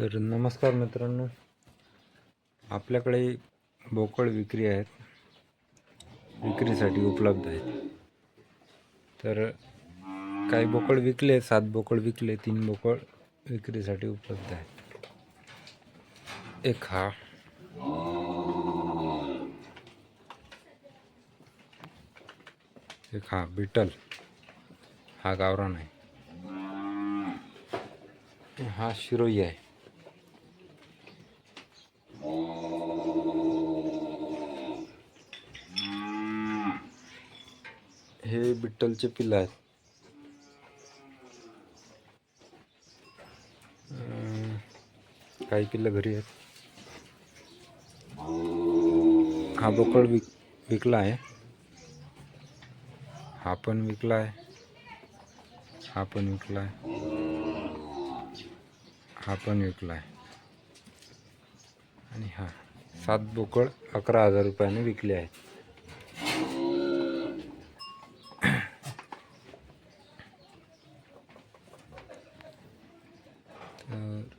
तर नमस्कार मित्रांनो. आपल्याकडे बोकड विक्री आहेत. विक्रीसाठी उपलब्ध आहेत. तर काही बोकड विकले सात बोकड विकले तीन बोकड विक्रीसाठी उपलब्ध आहेत. एक हा. एक हा बिटल. हा गावरान आहे. हा शिरोई आहे. हे बिट्टलचे पिल्लं आहेत. काही पिल्लं घरी आहेत. हा बोकड विक विकला आहे. हा पण विकला आहे. हा पण विकला आहे. हा पण विकला आहे. आणि हा सात बोकड अकरा हजार रुपयाने विकले आहेत. तर